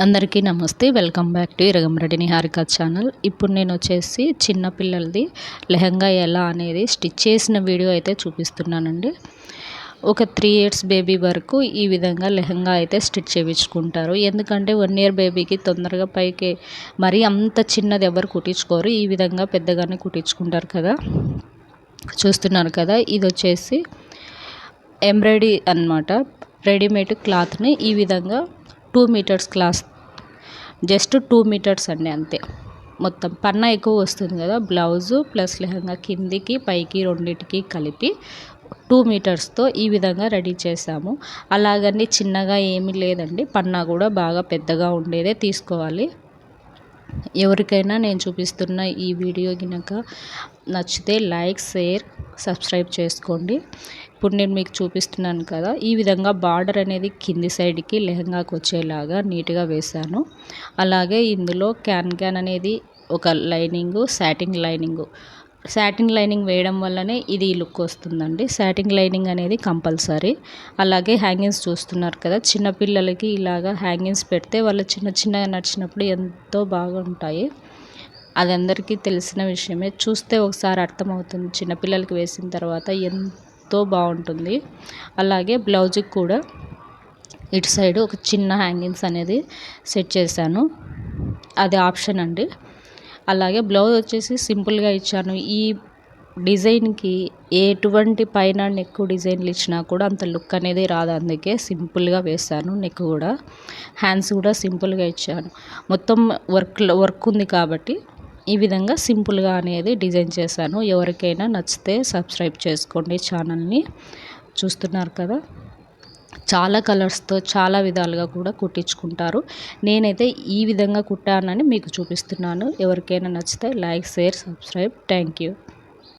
అందరికీ నమస్తే. Welcome back to Iragamreddy Niharika channel. ఇప్పుడు నేను వచ్చేసి చిన్నపిల్లలది లెహంగా ఎలా అనేది స్టిచ్ చేసిన వీడియో అయితే చూపిస్తున్నానండి. ఒక త్రీ ఇయర్స్ బేబీ వరకు ఈ విధంగా లెహంగా అయితే స్టిచ్ చేయించుకుంటారు. ఎందుకంటే వన్ ఇయర్ బేబీకి తొందరగా పైకి మరీ అంత చిన్నది ఎవరు కుట్టించుకోరు. ఈ విధంగా పెద్దగానే కుట్టించుకుంటారు కదా. చూస్తున్నారు కదా ఇది వచ్చేసి ఎంబ్రాయిడరీ అనమాట రెడీమేడ్ క్లాత్ని ఈ విధంగా two metres cloth. Just two metres అండి అంతే. మొత్తం పన్న ఎక్కువ వస్తుంది కదా బ్లౌజు ప్లస్ లెహంగా కిందికి పైకి రెండింటికి కలిపి టూ మీటర్స్తో ఈ విధంగా రెడీ చేసాము అలాగని చిన్నగా ఏమీ లేదండి పన్నా కూడా బాగా పెద్దగా ఉండేదే తీసుకోవాలి. ఎవరికైనా నేను చూపిస్తున్న ఈ వీడియో కనుక నచ్చితే లైక్ షేర్ సబ్స్క్రైబ్ చేసుకోండి. ఇప్పుడు నేను మీకు చూపిస్తున్నాను కదా ఈ విధంగా బార్డర్ అనేది కింది సైడ్కి లెహంగాకి వచ్చేలాగా నీట్గా వేశాను. అలాగే ఇందులో క్యాన్ క్యాన్ అనేది ఒక lining satin lining satin lining వేయడం వల్లనే ఇది లుక్ వస్తుందండి. శాటిన్ లైనింగ్ అనేది కంపల్సరీ. అలాగే హ్యాంగింగ్స్ చూస్తున్నారు కదా చిన్నపిల్లలకి ఇలాగా హ్యాంగింగ్స్ పెడితే వాళ్ళు చిన్న చిన్నగా నడిచినప్పుడు ఎంతో బాగుంటాయి. అది అందరికీ తెలిసిన విషయమే. చూస్తే ఒకసారి అర్థమవుతుంది చిన్నపిల్లలకి వేసిన తర్వాత ఎంతో బాగుంటుంది. అలాగే బ్లౌజ్కి కూడా ఇటు సైడ్ ఒక చిన్న హ్యాంగింగ్స్ అనేది సెట్ చేశాను. అది ఆప్షన్ అండి. అలాగే బ్లౌజ్ వచ్చేసి సింపుల్గా ఇచ్చాను. ఈ డిజైన్కి ఎటువంటి పైన నెక్ డిజైన్లు ఇచ్చినా కూడా అంత లుక్ అనేది రాదు. అందుకే సింపుల్గా వేసాను నెక్ కూడా. హ్యాండ్స్ కూడా సింపుల్గా ఇచ్చాను. మొత్తం వర్క్లో వర్క్ ఉంది కాబట్టి ఈ విధంగా సింపుల్గా అనేది డిజైన్ చేశాను. ఎవరికైనా నచ్చితే సబ్స్క్రైబ్ చేసుకోండి ఛానల్ని. చూస్తున్నారు కదా? చాలా కలర్స్తో చాలా విధాలుగా కూడా కుట్టించుకుంటారు. నేనైతే ఈ విధంగా కుట్టానని మీకు చూపిస్తున్నాను. ఎవరికైనా నచ్చితే like share subscribe. Thank you